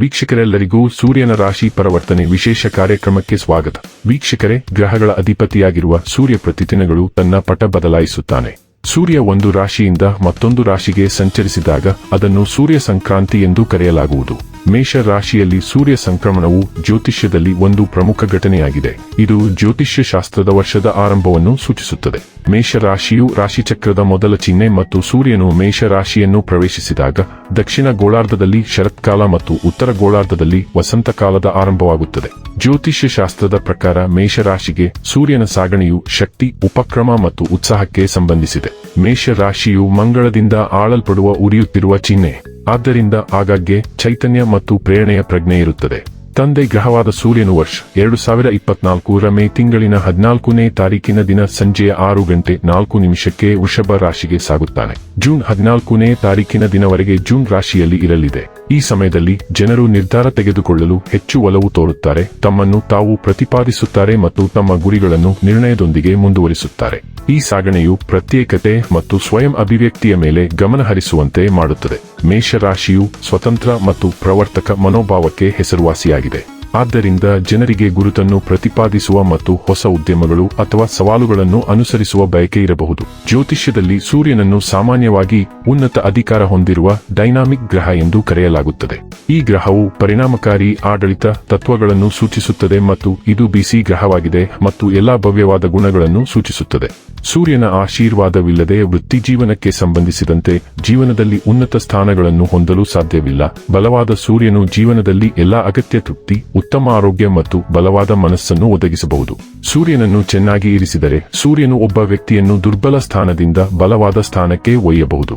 ವೀಕ್ಷಕರೆಲ್ಲರಿಗೂ ಸೂರ್ಯನ ರಾಶಿ ಪರಿವರ್ತನೆ ವಿಶೇಷ ಕಾರ್ಯಕ್ರಮಕ್ಕೆ ಸ್ವಾಗತ. ವೀಕ್ಷಕರೇ, ಗ್ರಹಗಳ ಅಧಿಪತಿಯಾಗಿರುವ ಸೂರ್ಯ ಪ್ರತಿದಿನಗಳು ತನ್ನ ಪಟ ಬದಲಾಯಿಸುತ್ತಾನೆ. ಸೂರ್ಯ ಒಂದು ರಾಶಿಯಿಂದ ಮತ್ತೊಂದು ರಾಶಿಗೆ ಸಂಚರಿಸಿದಾಗ ಅದನ್ನು ಸೂರ್ಯ ಸಂಕ್ರಾಂತಿ ಎಂದು ಕರೆಯಲಾಗುವುದು. ಮೇಷ ರಾಶಿಯಲ್ಲಿ ಸೂರ್ಯ ಸಂಕ್ರಮಣವು ಜ್ಯೋತಿಷ್ಯದಲ್ಲಿ ಒಂದು ಪ್ರಮುಖ ಘಟನೆಯಾಗಿದೆ. ಇದು ಜ್ಯೋತಿಷ್ಯ ಶಾಸ್ತ್ರದ ವರ್ಷದ ಆರಂಭವನ್ನು ಸೂಚಿಸುತ್ತದೆ. ಮೇಷ ರಾಶಿಯು ರಾಶಿಚಕ್ರದ ಮೊದಲ ಚಿಹ್ನೆ ಮತ್ತು ಸೂರ್ಯನು ಮೇಷ ರಾಶಿಯನ್ನು ಪ್ರವೇಶಿಸಿದಾಗ ದಕ್ಷಿಣ ಗೋಳಾರ್ಧದಲ್ಲಿ ಶರತ್ಕಾಲ ಮತ್ತು ಉತ್ತರ ಗೋಳಾರ್ಧದಲ್ಲಿ ವಸಂತ ಕಾಲದ ಆರಂಭವಾಗುತ್ತದೆ. ಜ್ಯೋತಿಷ್ಯ ಶಾಸ್ತ್ರದ ಪ್ರಕಾರ ಮೇಷರಾಶಿಗೆ ಸೂರ್ಯನ ಸಾಗಣೆಯು ಶಕ್ತಿ, ಉಪಕ್ರಮ ಮತ್ತು ಉತ್ಸಾಹಕ್ಕೆ ಸಂಬಂಧಿಸಿದೆ. ಮೇಷ ರಾಶಿಯು ಮಂಗಳದಿಂದ ಆಳಲ್ಪಡುವ ಉರಿಯುತ್ತಿರುವ ಚಿಹ್ನೆ. ಆದ್ದರಿಂದ ಆಗಾಗ್ಗೆ ಚೈತನ್ಯ ಮತ್ತು ಪ್ರೇರಣೆಯ ಪ್ರಜ್ಞೆ ಇರುತ್ತದೆ. ತಂದೆ ಗ್ರಹವಾದ ಸೂರ್ಯನು ವರ್ಷ ಎರಡು ಸಾವಿರ ಇಪ್ಪತ್ನಾಲ್ಕರ ಮೇ ತಿಂಗಳಿನ ಹದಿನಾಲ್ಕನೇ ತಾರೀಕಿನ ದಿನ ಸಂಜೆಯ ಆರು ಗಂಟೆ ನಾಲ್ಕು ನಿಮಿಷಕ್ಕೆ ವೃಷಭ ರಾಶಿಗೆ ಸಾಗುತ್ತಾನೆ. ಜೂನ್ ಹದಿನಾಲ್ಕನೇ ತಾರೀಕಿನ ದಿನವರೆಗೆ ಜೂನ್ ರಾಶಿಯಲ್ಲಿ ಇರಲಿದೆ. ಈ ಸಮಯದಲ್ಲಿ ಜನರು ನಿರ್ಧಾರ ತೆಗೆದುಕೊಳ್ಳಲು ಹೆಚ್ಚು ಒಲವು ತೋರುತ್ತಾರೆ. ತಮ್ಮನ್ನು ತಾವು ಪ್ರತಿಪಾದಿಸುತ್ತಾರೆ ಮತ್ತು ತಮ್ಮ ಗುರಿಗಳನ್ನು ನಿರ್ಣಯದೊಂದಿಗೆ ಮುಂದುವರಿಸುತ್ತಾರೆ. ಈ ಸಾಗಣೆಯು ಪ್ರತ್ಯೇಕತೆ ಮತ್ತು ಸ್ವಯಂ ಅಭಿವ್ಯಕ್ತಿಯ ಮೇಲೆ ಗಮನ ಹರಿಸುವಂತೆ ಮಾಡುತ್ತದೆ. ಮೇಷರಾಶಿಯು ಸ್ವತಂತ್ರ ಮತ್ತು ಪ್ರವರ್ತಕ ಮನೋಭಾವಕ್ಕೆ ಹೆಸರುವಾಸಿಯಾಗಿದೆ. 알게 돼. ಆದ್ದರಿಂದ ಜನರಿಗೆ ಗುರುತನ್ನು ಪ್ರತಿಪಾದಿಸುವ ಮತ್ತು ಹೊಸ ಉದ್ಯಮಗಳು ಅಥವಾ ಸವಾಲುಗಳನ್ನು ಅನುಸರಿಸುವ ಬಯಕೆ ಇರಬಹುದು. ಜ್ಯೋತಿಷ್ಯದಲ್ಲಿ ಸೂರ್ಯನನ್ನು ಸಾಮಾನ್ಯವಾಗಿ ಉನ್ನತ ಅಧಿಕಾರ ಹೊಂದಿರುವ ಡೈನಾಮಿಕ್ ಗ್ರಹ ಎಂದು ಕರೆಯಲಾಗುತ್ತದೆ. ಈ ಗ್ರಹವು ಪರಿಣಾಮಕಾರಿ ಆಡಳಿತ ತತ್ವಗಳನ್ನು ಸೂಚಿಸುತ್ತದೆ ಮತ್ತು ಇದು ಬಿಸಿ ಗ್ರಹವಾಗಿದೆ ಮತ್ತು ಎಲ್ಲಾ ಭವ್ಯವಾದ ಗುಣಗಳನ್ನು ಸೂಚಿಸುತ್ತದೆ. ಸೂರ್ಯನ ಆಶೀರ್ವಾದವಿಲ್ಲದೆ ವೃತ್ತಿ ಜೀವನಕ್ಕೆ ಸಂಬಂಧಿಸಿದಂತೆ ಜೀವನದಲ್ಲಿ ಉನ್ನತ ಸ್ಥಾನಗಳನ್ನು ಹೊಂದಲು ಸಾಧ್ಯವಿಲ್ಲ. ಬಲವಾದ ಸೂರ್ಯನು ಜೀವನದಲ್ಲಿ ಎಲ್ಲಾ ಅಗತ್ಯ ತೃಪ್ತಿ ಉತ್ತಮ ಆರೋಗ್ಯ ಮತ್ತು ಬಲವಾದ ಮನಸ್ಸನ್ನು ಒದಗಿಸಬಹುದು. ಸೂರ್ಯನನ್ನು ಚೆನ್ನಾಗಿ ಇರಿಸಿದರೆ ಸೂರ್ಯನು ಒಬ್ಬ ವ್ಯಕ್ತಿಯನ್ನು ದುರ್ಬಲ ಸ್ಥಾನದಿಂದ ಬಲವಾದ ಸ್ಥಾನಕ್ಕೆ ಒಯ್ಯಬಹುದು.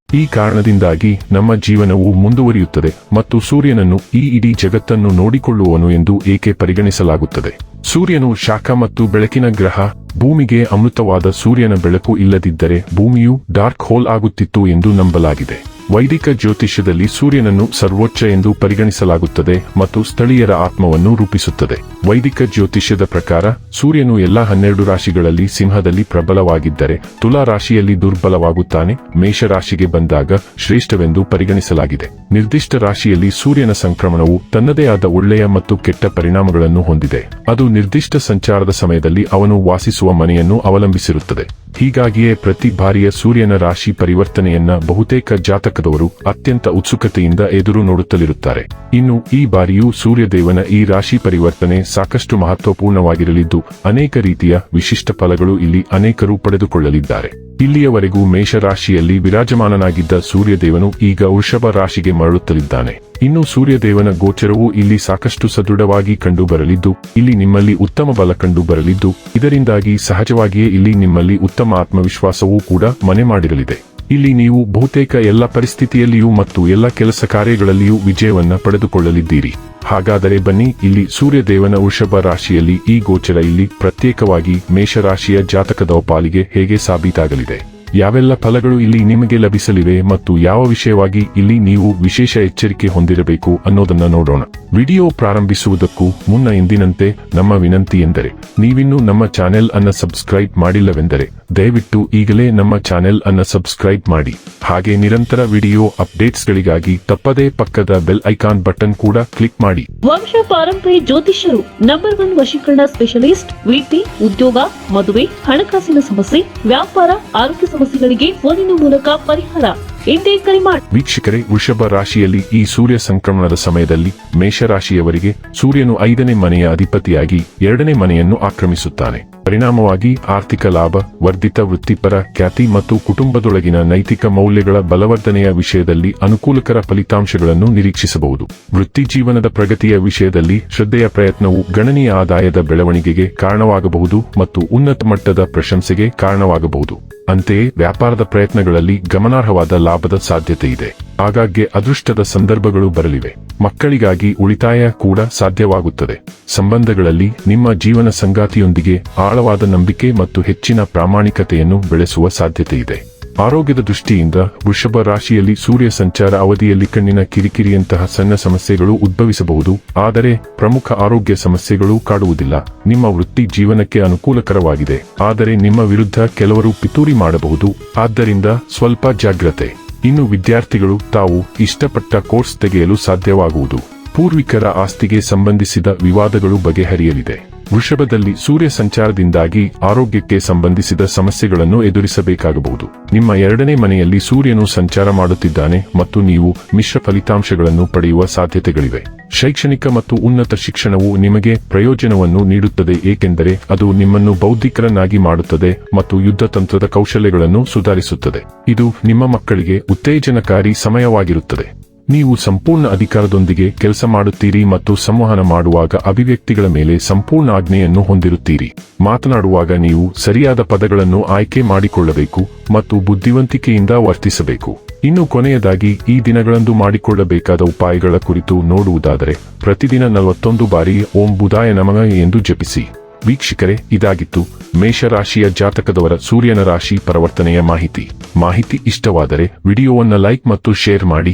ಈ ಕಾರಣದಿಂದಾಗಿ ನಮ್ಮ ಜೀವನವು ಮುಂದುವರಿಯುತ್ತದೆ ಮತ್ತು ಸೂರ್ಯನನ್ನು ಈ ಇಡೀ ಜಗತ್ತನ್ನು ನೋಡಿಕೊಳ್ಳುವನು ಎಂದು ಏಕೆ ಪರಿಗಣಿಸಲಾಗುತ್ತದೆ? ಸೂರ್ಯನು ಶಾಖ ಮತ್ತು ಬೆಳಕಿನ ಗ್ರಹ ಭೂಮಿಗೆ ಅಮೃತವಾದ ಸೂರ್ಯನ ಬೆಳಕು ಇಲ್ಲದಿದ್ದರೆ ಭೂಮಿಯು ಡಾರ್ಕ್ ಹೋಲ್ ಆಗುತ್ತಿತ್ತು ಎಂದು ನಂಬಲಾಗಿದೆ. ವೈದಿಕ ಜ್ಯೋತಿಷ್ಯದಲ್ಲಿ ಸೂರ್ಯನನ್ನು ಸರ್ವೋಚ್ಚ ಎಂದು ಪರಿಗಣಿಸಲಾಗುತ್ತದೆ ಮತ್ತು ಸ್ಥಳೀಯರ ಆತ್ಮವನ್ನು ರೂಪಿಸುತ್ತದೆ. ವೈದಿಕ ಜ್ಯೋತಿಷ್ಯದ ಪ್ರಕಾರ, ಸೂರ್ಯನು ಎಲ್ಲಾ ಹನ್ನೆರಡು ರಾಶಿಗಳಲ್ಲಿ ಸಿಂಹದಲ್ಲಿ ಪ್ರಬಲವಾಗಿದ್ದರೆ ತುಲಾ ರಾಶಿಯಲ್ಲಿ ದುರ್ಬಲವಾಗುತ್ತಾನೆ, ಮೇಷರಾಶಿಗೆ ಬಂದಾಗ ಶ್ರೇಷ್ಠವೆಂದು ಪರಿಗಣಿಸಲಾಗಿದೆ. ನಿರ್ದಿಷ್ಟ ರಾಶಿಯಲ್ಲಿ ಸೂರ್ಯನ ಸಂಕ್ರಮಣವು ತನ್ನದೇ ಆದ ಒಳ್ಳೆಯ ಮತ್ತು ಕೆಟ್ಟ ಪರಿಣಾಮಗಳನ್ನು ಹೊಂದಿದೆ. ಅದು ನಿರ್ದಿಷ್ಟ ಸಂಚಾರದ ಸಮಯದಲ್ಲಿ ಅವನು ವಾಸಿಸುವ ಮನೆಯನ್ನು ಅವಲಂಬಿಸಿರುತ್ತದೆ. ಹೀಗಾಗಿಯೇ ಪ್ರತಿ ಬಾರಿಯ ಸೂರ್ಯನ ರಾಶಿ ಪರಿವರ್ತನೆಯನ್ನ ಬಹುತೇಕ ಜಾತಕದವರು ಅತ್ಯಂತ ಉತ್ಸುಕತೆಯಿಂದ ಎದುರು ನೋಡುತ್ತಲಿರುತ್ತಾರೆ. ಇನ್ನು ಈ ಬಾರಿಯೂ ಸೂರ್ಯದೇವನ ಈ ರಾಶಿ ಪರಿವರ್ತನೆ ಸಾಕಷ್ಟು ಮಹತ್ವಪೂರ್ಣವಾಗಿರಲಿದ್ದು, ಅನೇಕ ರೀತಿಯ ವಿಶಿಷ್ಟ ಫಲಗಳು ಇಲ್ಲಿ ಅನೇಕರು ಪಡೆದುಕೊಳ್ಳಲಿದ್ದಾರೆ. ಇಲ್ಲಿಯವರೆಗೂ ಮೇಷರಾಶಿಯಲ್ಲಿ ವಿರಾಜಮಾನನಾಗಿದ್ದ ಸೂರ್ಯದೇವನು ಈಗ ವೃಷಭ ರಾಶಿಗೆ ಮರಳುತ್ತಲಿದ್ದಾನೆ. ಇನ್ನು ಸೂರ್ಯದೇವನ ಗೋಚರವು ಇಲ್ಲಿ ಸಾಕಷ್ಟು ಸದೃಢವಾಗಿ ಕಂಡುಬರಲಿದ್ದು, ಇಲ್ಲಿ ನಿಮ್ಮಲ್ಲಿ ಉತ್ತಮ ಬಲ ಕಂಡು ಬರಲಿದ್ದು ಇದರಿಂದಾಗಿ ಸಹಜವಾಗಿಯೇ ಇಲ್ಲಿ ನಿಮ್ಮಲ್ಲಿ ಉತ್ತಮ ಆತ್ಮವಿಶ್ವಾಸವೂ ಕೂಡ ಮನೆ ಮಾಡಿರಲಿದೆ. ಇಲ್ಲಿ ನೀವು ಬಹುತೇಕ ಎಲ್ಲ ಪರಿಸ್ಥಿತಿಯಲ್ಲಿಯೂ ಮತ್ತು ಎಲ್ಲ ಕೆಲಸ ಕಾರ್ಯಗಳಲ್ಲಿಯೂ ವಿಜಯವನ್ನ ಪಡೆದುಕೊಳ್ಳಲಿದ್ದೀರಿ. ಹಾಗಾದರೆ ಬನ್ನಿ, ಇಲ್ಲಿ ಸೂರ್ಯದೇವನ ವೃಷಭ ರಾಶಿಯಲ್ಲಿ ಈ ಗೋಚರ ಇಲ್ಲಿ ಪ್ರತ್ಯೇಕವಾಗಿ ಮೇಷರಾಶಿಯ ಜಾತಕದ ಪಾಲಿಗೆ ಹೇಗೆ ಸಾಬೀತಾಗಲಿದೆ? ಯಾವೆಲ್ಲ ಫಲಗಳು ಇಲ್ಲಿ ನಿಮಗೆ ಲಭಿಸಲಿವೆ ಮತ್ತು ಯಾವ ವಿಷಯವಾಗಿ ಇಲ್ಲಿ ನೀವು ವಿಶೇಷ ಎಚ್ಚರಿಕೆ ಹೊಂದಿರಬೇಕು ಅನ್ನೋದನ್ನ ನೋಡೋಣ. ವಿಡಿಯೋ ಪ್ರಾರಂಭಿಸುವುದಕ್ಕೂ ಮುನ್ನ ಎಂದಿನಂತೆ ನಮ್ಮ ವಿನಂತಿ ಎಂದರೆ, ನೀವಿನ್ನೂ ನಮ್ಮ ಚಾನೆಲ್ ಅನ್ನ ಸಬ್ಸ್ಕ್ರೈಬ್ ಮಾಡಿಲ್ಲವೆಂದರೆ, ದಯವಿಟ್ಟು ಈಗಲೇ ನಮ್ಮ ಚಾನೆಲ್ ಅನ್ನ ಸಬ್ಸ್ಕ್ರೈಬ್ ಮಾಡಿ. ಹಾಗೆ ನಿರಂತರ ವಿಡಿಯೋ ಅಪ್ಡೇಟ್ಸ್ಗಳಿಗಾಗಿ ತಪ್ಪದೇ ಪಕ್ಕದ ಬೆಲ್ ಐಕಾನ್ ಬಟನ್ ಕೂಡ ಕ್ಲಿಕ್ ಮಾಡಿ. ವಂಶ ಪಾರಂಪರ್ಯ ಜ್ಯೋತಿಷ್ಯರು ನಂಬರ್ ಒನ್ ವಶೀಕರಣ ಸ್ಪೆಷಲಿಸ್ಟ್ ವೀಟಿ ಉದ್ಯೋಗ, ಮದುವೆ, ಹಣಕಾಸಿನ ಸಮಸ್ಯೆ, ವ್ಯಾಪಾರ, ಆರೋಗ್ಯ ಸಮಸ್ಯೆಗಳಿಗೆ ಫೋನಿನ ಮೂಲಕ ಪರಿಹಾರ. ಎಂದೇ ಕರೆ ಮಾಡಿ ವೀಕ್ಷಕರೇ, ವೃಷಭ ರಾಶಿಯಲ್ಲಿ ಈ ಸೂರ್ಯ ಸಂಕ್ರಮಣದ ಸಮಯದಲ್ಲಿ ಮೇಷರಾಶಿಯವರಿಗೆ ಸೂರ್ಯನು ಐದನೇ ಮನೆಯ ಅಧಿಪತಿಯಾಗಿ ಎರಡನೇ ಮನೆಯನ್ನು ಆಕ್ರಮಿಸುತ್ತಾನೆ. ಪರಿಣಾಮವಾಗಿ ಆರ್ಥಿಕ ಲಾಭ, ವರ್ಧಿತ ವೃತ್ತಿಪರ ಖ್ಯಾತಿ ಮತ್ತು ಕುಟುಂಬದೊಳಗಿನ ನೈತಿಕ ಮೌಲ್ಯಗಳ ಬಲವರ್ಧನೆಯ ವಿಷಯದಲ್ಲಿ ಅನುಕೂಲಕರ ಫಲಿತಾಂಶಗಳನ್ನು ನಿರೀಕ್ಷಿಸಬಹುದು. ವೃತ್ತಿ ಜೀವನದ ಪ್ರಗತಿಯ ವಿಷಯದಲ್ಲಿ ಶ್ರದ್ಧೆಯ ಪ್ರಯತ್ನವು ಗಣನೀಯ ಆದಾಯದ ಬೆಳವಣಿಗೆಗೆ ಕಾರಣವಾಗಬಹುದು ಮತ್ತು ಉನ್ನತ ಮಟ್ಟದ ಪ್ರಶಂಸೆಗೆ ಕಾರಣವಾಗಬಹುದು. ಅಂತೆಯೇ ವ್ಯಾಪಾರದ ಪ್ರಯತ್ನಗಳಲ್ಲಿ ಗಮನಾರ್ಹವಾದ ಲಾಭದ ಸಾಧ್ಯತೆ ಇದೆ ಆಗಾಗ್ಗೆ ಅದೃಷ್ಟದ ಸಂದರ್ಭಗಳು ಬರಲಿವೆ. ಮಕ್ಕಳಿಗಾಗಿ ಉಳಿತಾಯ ಕೂಡ ಸಾಧ್ಯವಾಗುತ್ತದೆ. ಸಂಬಂಧಗಳಲ್ಲಿ ನಿಮ್ಮ ಜೀವನ ಸಂಗಾತಿಯೊಂದಿಗೆ ಆಳವಾದ ನಂಬಿಕೆ ಮತ್ತು ಹೆಚ್ಚಿನ ಪ್ರಾಮಾಣಿಕತೆಯನ್ನು ಬೆಳೆಸುವ ಸಾಧ್ಯತೆ ಇದೆ. ಆರೋಗ್ಯದ ದೃಷ್ಟಿಯಿಂದ ವೃಷಭ ರಾಶಿಯಲ್ಲಿ ಸೂರ್ಯ ಸಂಚಾರ ಅವಧಿಯಲ್ಲಿ ಕಣ್ಣಿನ ಕಿರಿಕಿರಿಯಂತಹ ಸಣ್ಣ ಸಮಸ್ಯೆಗಳು ಉದ್ಭವಿಸಬಹುದು. ಆದರೆ ಪ್ರಮುಖ ಆರೋಗ್ಯ ಸಮಸ್ಯೆಗಳು ಕಾಡುವುದಿಲ್ಲ. ನಿಮ್ಮ ವೃತ್ತಿ ಜೀವನಕ್ಕೆ ಅನುಕೂಲಕರವಾಗಿದೆ. ಆದರೆ ನಿಮ್ಮ ವಿರುದ್ಧ ಕೆಲವರು ಪಿತೂರಿ ಮಾಡಬಹುದು. ಆದ್ದರಿಂದ ಸ್ವಲ್ಪ ಜಾಗ್ರತೆ. ಇನ್ನು ವಿದ್ಯಾರ್ಥಿಗಳು ತಾವು ಇಷ್ಟಪಟ್ಟ ಕೋರ್ಸ್ ತೆಗೆಯಲು ಸಾಧ್ಯವಾಗುವುದು. ಪೂರ್ವಿಕರ ಆಸ್ತಿಗೆ ಸಂಬಂಧಿಸಿದ ವಿವಾದಗಳು ಬಗೆಹರಿಯಲಿದೆ. ವೃಷಭದಲ್ಲಿ ಸೂರ್ಯ ಸಂಚಾರದಿಂದಾಗಿ ಆರೋಗ್ಯಕ್ಕೆ ಸಂಬಂಧಿಸಿದ ಸಮಸ್ಯೆಗಳನ್ನು ಎದುರಿಸಬೇಕಾಗಬಹುದು. ನಿಮ್ಮ ಎರಡನೇ ಮನೆಯಲ್ಲಿ ಸೂರ್ಯನು ಸಂಚಾರ ಮಾಡುತ್ತಿದ್ದಾನೆ ಮತ್ತು ನೀವು ಮಿಶ್ರ ಫಲಿತಾಂಶಗಳನ್ನು ಪಡೆಯುವ ಸಾಧ್ಯತೆಗಳಿವೆ. ಶೈಕ್ಷಣಿಕ ಮತ್ತು ಉನ್ನತ ಶಿಕ್ಷಣವು ನಿಮಗೆ ಪ್ರಯೋಜನವನ್ನು ನೀಡುತ್ತದೆ ಏಕೆಂದರೆ ಅದು ನಿಮ್ಮನ್ನು ಬೌದ್ಧಿಕರನ್ನಾಗಿ ಮಾಡುತ್ತದೆ ಮತ್ತು ಯುದ್ಧ ತಂತ್ರದ ಕೌಶಲ್ಯಗಳನ್ನು ಸುಧಾರಿಸುತ್ತದೆ. ಇದು ನಿಮ್ಮ ಮಕ್ಕಳಿಗೆ ಉತ್ತೇಜನಕಾರಿ ಸಮಯವಾಗಿರುತ್ತದೆ. ನೀವು ಸಂಪೂರ್ಣ ಅಧಿಕಾರದೊಂದಿಗೆ ಕೆಲಸ ಮಾಡುತ್ತೀರಿ ಮತ್ತು ಸಂವಹನ ಮಾಡುವಾಗ ಅಭಿವ್ಯಕ್ತಿಗಳ ಮೇಲೆ ಸಂಪೂರ್ಣ ಆಜ್ಞೆಯನ್ನು ಹೊಂದಿರುತ್ತೀರಿ. ಮಾತನಾಡುವಾಗ ನೀವು ಸರಿಯಾದ ಪದಗಳನ್ನು ಆಯ್ಕೆ ಮಾಡಿಕೊಳ್ಳಬೇಕು ಮತ್ತು ಬುದ್ಧಿವಂತಿಕೆಯಿಂದ ವರ್ತಿಸಬೇಕು. ಇನ್ನು ಕೊನೆಯದಾಗಿ, ಈ ದಿನಗಳಂದು ಮಾಡಿಕೊಳ್ಳಬೇಕಾದ ಉಪಾಯಗಳ ಕುರಿತು ನೋಡುವುದಾದರೆ, ಪ್ರತಿದಿನ ನಲವತ್ತೊಂದು ಬಾರಿ ಓಂ ಬುದಾಯ ನಮಃ ಎಂದು ಜಪಿಸಿ. ವೀಕ್ಷಕರೇ, ಇದಾಗಿತ್ತು ಮೇಷರಾಶಿಯ ಜಾತಕದವರ ಸೂರ್ಯನ ರಾಶಿ ಪರಿವರ್ತನೆಯ ಮಾಹಿತಿ. ಮಾಹಿತಿ ಇಷ್ಟವಾದರೆ ವಿಡಿಯೋವನ್ನು ಲೈಕ್ ಮತ್ತು ಶೇರ್ ಮಾಡಿ.